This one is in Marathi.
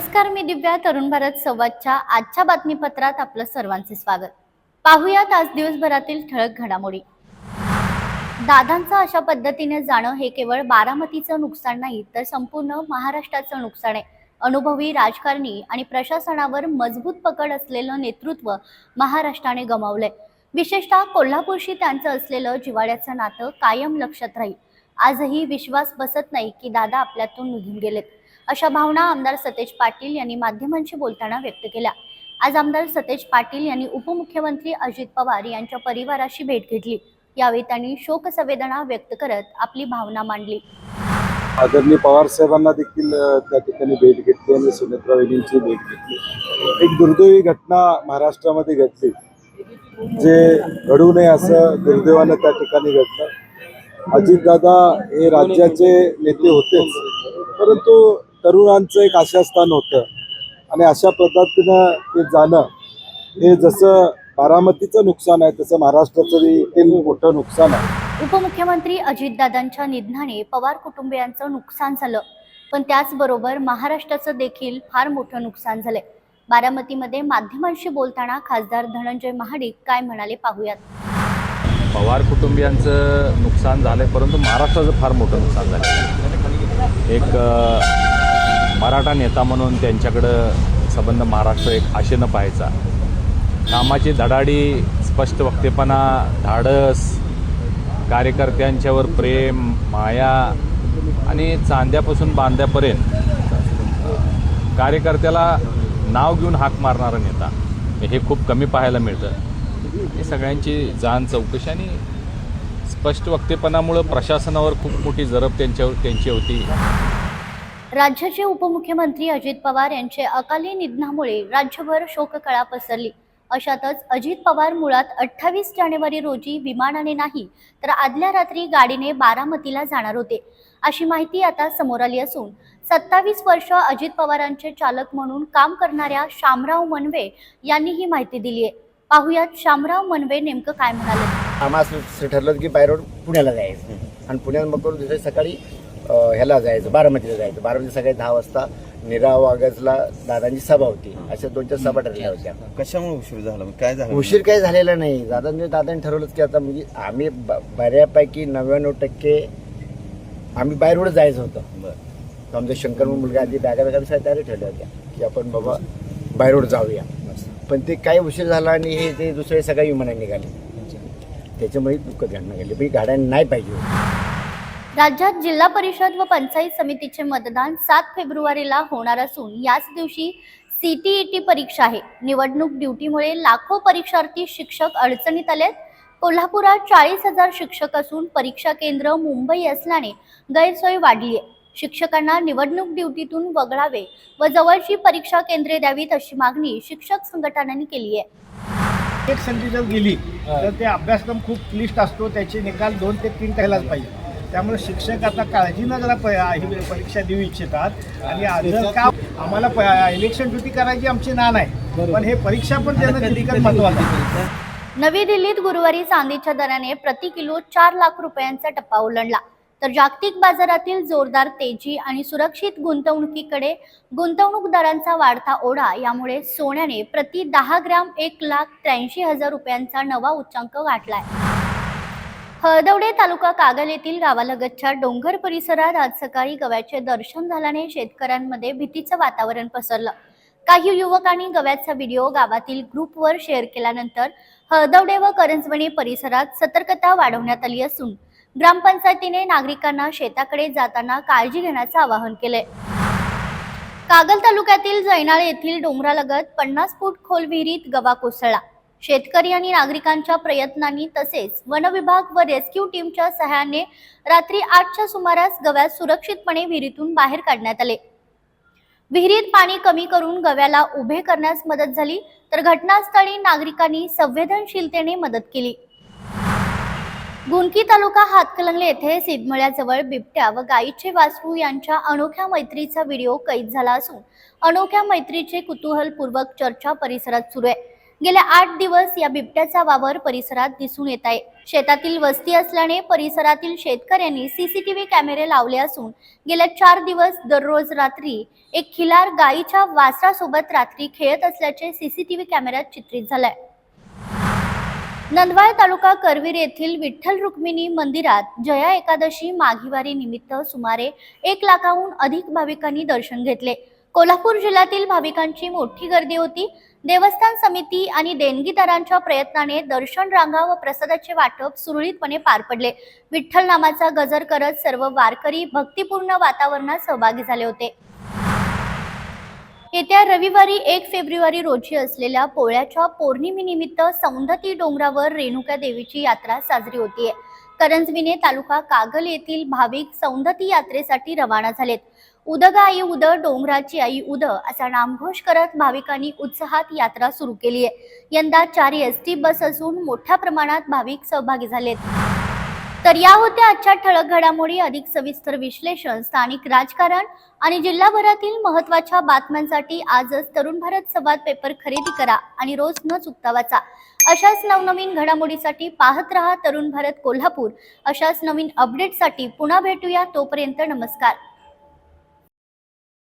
नमस्कार मी दिव्या तरुण भारत संवादच्या आजच्या बातमीपत्रात आपलं सर्वांचे स्वागत. पाहुयात आज दिवसभरातील ठळक घडामोडी. दादांचं अशा पद्धतीने जाणं हे केवळ बारामतीचं नुकसान नाही तर संपूर्ण महाराष्ट्राचं नुकसान आहे. अनुभवी राजकारणी आणि प्रशासनावर मजबूत पकड असलेलं नेतृत्व महाराष्ट्राने गमावलंय. विशेषतः कोल्हापूरशी त्यांचं असलेलं जिवाळ्याचं नातं कायम लक्षात राहील. आजही विश्वास बसत नाही की दादा आपल्यातून निघून गेलेत. अशा भावना आमदार सतेज पाटील यांनी माध्यमांशी बोलताना व्यक्त केल्या. आज आमदार सतेज पाटील यांनी उपमुख्यमंत्री अजित पवार यांच्या परिवाराशी भेट घेतली. यावेळी त्यांनी शोकसंवेदना व्यक्त करत आपली भावना मांडली. आदरणीय पवार साहेबांना देखील त्या ठिकाणी भेट घेतली आणि सुनेत्रा वहिनींची भेट घेतली. एक दुर्दैवी घटना महाराष्ट्रामध्ये घडली. जे घडू नये असं दुर्दैवानं त्या ठिकाणी घडलं. अजितदादा हे राज्याचे नेते होतेच. परंतु तरुणांचं एक आशास्थान होतं. आणि अशा पद्धतीनं ते जाणं हे जसं बारामतीचं नुकसान आहे तसं महाराष्ट्राचं देखील मोठं नुकसान आहे. उपमुख्यमंत्री अजितदादांच्या निधनाने पवार कुटुंबियांचं नुकसान झालं. पण त्याचबरोबर महाराष्ट्राचं देखील फार मोठं नुकसान झालंय. बारामतीमध्ये माध्यमांशी बोलताना खासदार धनंजय महाडिक काय म्हणाले पाहूयात. पवार कुटुंबियांचं नुकसान झालं आहे परंतु महाराष्ट्राचं फार मोठं नुकसान झालं एक मराठा नेता म्हणून त्यांच्याकडं संबंध महाराष्ट्र एक आशेनं पाहायचा. कामाची धडाडी स्पष्ट वक्तेपणा धाडस कार्यकर्त्यांच्यावर प्रेम माया आणि चांद्यापासून बांध्यापर्यंत कार्यकर्त्याला नाव घेऊन हाक मारणारा नेता. हे खूप कमी पाहायला मिळतं. हे सगळ्यांची जाण चौकशी आणि स्पष्ट वक्तेपणामुळं प्रशासनावर खूप मोठी जरब त्यांच्यावर त्यांची होती. राज्याचे उपमुख्यमंत्री अजित पवार यांचे अकाली निधनामुळे राज्यभर शोककळा पसरली. अशातच अजित पवार मुळात अठ्ठावीस जानेवारी रोजी विमानाने नाही तर आदल्या रात्री गाडीने बारामतीला जाणार होते. अशी माहिती आता समोर आली असून सत्तावीस वर्ष अजित पवारांचे चालक म्हणून काम करणाऱ्या शामराव मनवे यांनी ही माहिती दिली आहे पाहुयात शामराव मनवे नेमकं काय म्हणाले? आम्हाला असं ठरलं की बाय रोड पुण्याला जायचं. आणि पुण्यात मग दुसऱ्या सकाळी ह्याला जायचं बारामतीला जायचं. बारामती सकाळी दहा वाजता निरा वागजला दादांची सभा होती. अशा दोन चार सभा ठरल्या होत्या. कशामुळे उशीर झाला? मग काय झालं? उशीर काही झालेला नाही. दादांनी दादांनी ठरवलंच की आता म्हणजे आम्ही ब- बऱ्यापैकी नव्याण्णव टक्के आम्ही रोड जायचं होतं. बरं. तर आमचा शंकर म्हणून मुलगा आधी बॅगा बॅगा सगळ्या तयारी ठरल्या होत्या. की आपण बाबा रोड जाऊया. पण ते काही उशीर झाला आणि हे ते दुसरे सगळ्या विमानाने निघाले. त्याच्यामुळे दुःखद घटना घडली. पण गाड्या नाही पाहिजे होती. राज्यात जिल्हा परिषद व पंचायत समितीचे मतदान सात फेब्रुवारीला होणार असून याच दिवशी सीटीईटी परीक्षा आहे. निवडणूक ड्युटीमुळे लाखो परीक्षार्थी शिक्षक अडचणीत आलेत. कोल्हापुरात चाळीस हजार शिक्षक असून परीक्षा केंद्र मुंबई असल्याने गैरसोय वाढली आहे शिक्षकांना निवडणूक ड्युटीतून वगळावे व जवळची परीक्षा केंद्रे द्यावीत अशी मागणी शिक्षक संघटनांनी केली आहे. एक संधी जर गेली तर ते अभ्यासक्रम खूप क्लिष्ट असतो. त्याचे निकाल दोन ते तीन करायलाच पाहिजे. त्यामुळे शिक्षक आता काळजीनं जरा प- ही परीक्षा देऊ इच्छितात. आणि आज जर का आम्हाला इलेक्शन ड्युटी करायची आमची नान आहे. पण हे परीक्षा पण देणं तितकंच महत्वाचं आहे. नवी दिल्लीत गुरुवारी चांदीच्या दराने प्रति किलो चार लाख रुपयांचा टप्पा ओलांडला. तर जागतिक बाजारातील जोरदार तेजी आणि सुरक्षित गुंतवणुकीकडे गुंतवणूकदारांचा वाढता ओढा यामुळे सोन्याने प्रति दहा ग्रॅम एक लाख त्र्याऐंशी हजार रुपयांचा नवा उच्चांक गाठलाय. हळदवडे तालुका कागल येथील गावालगतच्या डोंगर परिसरात आज सकाळी गव्याचे दर्शन झाल्याने शेतकऱ्यांमध्ये भीतीचं वातावरण पसरलं. काही युवकांनी गव्याचा व्हिडिओ गावातील ग्रुपवर शेअर केल्यानंतर हळदवडे व करंजवणी परिसरात सतर्कता वाढवण्यात आली असून ग्रामपंचायतीने नागरिकांना शेताकडे जाताना काळजी घेण्याचं आवाहन केलंय. कागल तालुक्यातील जैनाळ येथील डोंगरालगत पन्नास फूट खोल विहिरीत गवा कोसळला. शेतकरी आणि नागरिकांच्या प्रयत्नांनी तसेच वनविभाग व रेस्क्यू टीमच्या सहाय्याने रात्री आठच्या सुमारास गव्यास सुरक्षितपणे विहिरीतून बाहेर काढण्यात आले. विहिरीत पाणी कमी करून गव्याला उभे करण्यास मदत झाली तर घटनास्थळी नागरिकांनी संवेदनशीलतेने मदत केली. गुंकी तालुका हातकलंगले येथे सिद्धमळ्याजवळ बिबट्या व गायीचे वासरू यांच्या अनोख्या मैत्रीचा व्हिडिओ कैद झाला असून अनोख्या मैत्रीचे कुतूहलपूर्वक चर्चा परिसरात सुरू आहे. गेल्या आठ दिवस या बिबट्याचा वावर परिसरात दिसून येत आहे. शेतातील वस्ती असल्याने परिसरातील शेतकऱ्यांनी सीसीटीव्ही कॅमेरे लावले असून गेल्या चार दिवस दररोज रात्री एक खिलार गायीच्या वासरासोबत रात्री खेळत असल्याचे सीसीटीव्ही कॅमेऱ्यात चित्रित झालंय. नंदवाळ तालुका करवीर येथील विठ्ठल रुक्मिणी मंदिरात जया एकादशी माघीवारी निमित्त सुमारे एक लाखाहून अधिक भाविकांनी दर्शन घेतले. कोल्हापूर जिल्ह्यातील भाविकांची मोठी गर्दी होती. देवस्थान समिती आणि देणगीदारांच्या प्रयत्नाने दर्शन रांगा व प्रसादाचे वाटप सुरळीतपणे पार पडले. विठ्ठल नामाचा गजर करत सर्व वारकरी भक्तिपूर्ण वातावरणात सहभागी झाले होते. येत्या रविवारी एक फेब्रुवारी रोजी असलेल्या पोळ्याच्या पौर्णिमेनिमित्त सौंदती डोंगरावर रेणुका देवीची यात्रा साजरी होतीये. करंजविने तालुका कागल येथील भाविक सौंदती यात्रेसाठी रवाना झालेत. उदग आई उद डोंगराची आई उद असा नामघोष करत भाविकांनी उत्साहात यात्रा सुरू केली आहे. यंदा चार एस टी बस असून मोठ्या प्रमाणात भाविक सहभागी झालेत. तर या होत्या आजच्या ठळक घडामोडी. अधिक सविस्तर विश्लेषण स्थानिक राजकारण आणि जिल्हाभरातील महत्त्वाच्या बातम्यांसाठी आजच तरुण भारत संवाद पेपर खरेदी करा आणि रोज न चुकता वाचा. अशाच नवनवीन घडामोडीसाठी पाहत रहा तरुण भारत कोल्हापूर. अशाच नवीन अपडेटसाठी पुन्हा भेटूया तोपर्यंत नमस्कार.